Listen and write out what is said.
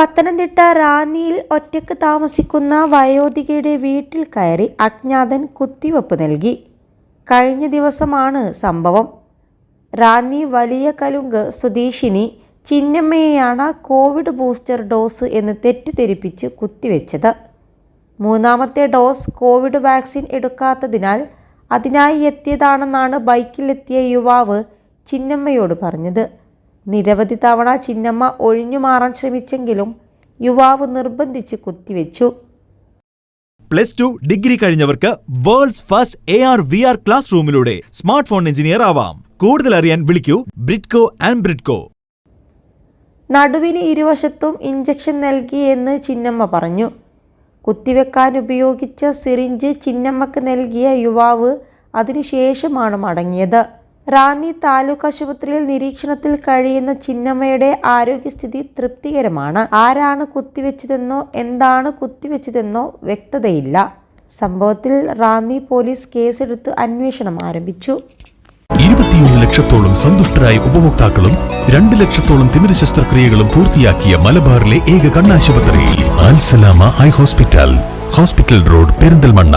പത്തനംതിട്ട റാന്നിയിൽ ഒറ്റയ്ക്ക് താമസിക്കുന്ന വയോധികയുടെ വീട്ടിൽ കയറി അജ്ഞാതൻ കുത്തിവെപ്പ് നൽകി. കഴിഞ്ഞ ദിവസമാണ് സംഭവം. റാന്നി വലിയ കലുങ്ക് സ്വദേശിനി ചിന്നമ്മയെയാണ് കോവിഡ് ബൂസ്റ്റർ ഡോസ് എന്ന് തെറ്റിദ്ധരിപ്പിച്ച് കുത്തിവെച്ചത്. മൂന്നാമത്തെ ഡോസ് കോവിഡ് വാക്സിൻ എടുക്കാത്തതിനാൽ അതിനായി എത്തിയതാണെന്നാണ് ബൈക്കിലെത്തിയ യുവാവ് ചിന്നമ്മയോട് പറഞ്ഞത്. നിരവധി തവണ ചിന്നമ്മ ഒഴിഞ്ഞു മാറാൻ ശ്രമിച്ചെങ്കിലും യുവാവ് നിർബന്ധിച്ച് കുത്തിവെച്ചു. Plus two degree കഴിഞ്ഞവർക്ക് worlds first A R V R class റൂമിലൂടെ smart phone engineer ആവാം. കൂടുതൽ അറിയാൻ വിളിക്കൂ ബ്രിഡ്കോ ആൻഡ് ബ്രിഡ്കോ നടുവിന് ഇരുവശത്തും ഇഞ്ചക്ഷൻ നൽകിയെന്ന് ചിന്നമ്മ പറഞ്ഞു. കുത്തിവെക്കാൻ ഉപയോഗിച്ച സിറിഞ്ച് ചിന്നമ്മക്ക് നൽകിയ യുവാവ് അതിനുശേഷമാണ് മടങ്ങിയത്. റാന്നി താലൂക്ക് ആശുപത്രിയിൽ നിരീക്ഷണത്തിൽ കഴിയുന്ന ചിന്നമ്മയുടെ ആരോഗ്യസ്ഥിതി തൃപ്തികരമാണ്. ആരാണ് കുത്തിവെച്ചതെന്നോ എന്താണ് കുത്തിവെച്ചതെന്നോ വ്യക്തതയില്ല. സംഭവത്തിൽ റാന്നി പോലീസ് കേസെടുത്ത് അന്വേഷണം ആരംഭിച്ചു. ഇരുപത്തിയൊന്ന് ലക്ഷത്തോളം സന്തുഷ്ടരായ ഉപഭോക്താക്കളും രണ്ട് ലക്ഷത്തോളം തിമിര ശസ്ത്രക്രിയകളും പൂർത്തിയാക്കിയ മലബാറിലെ ഏക കണ്ണാശുപത്രി high hospital. Hospital road Perinthalmanna.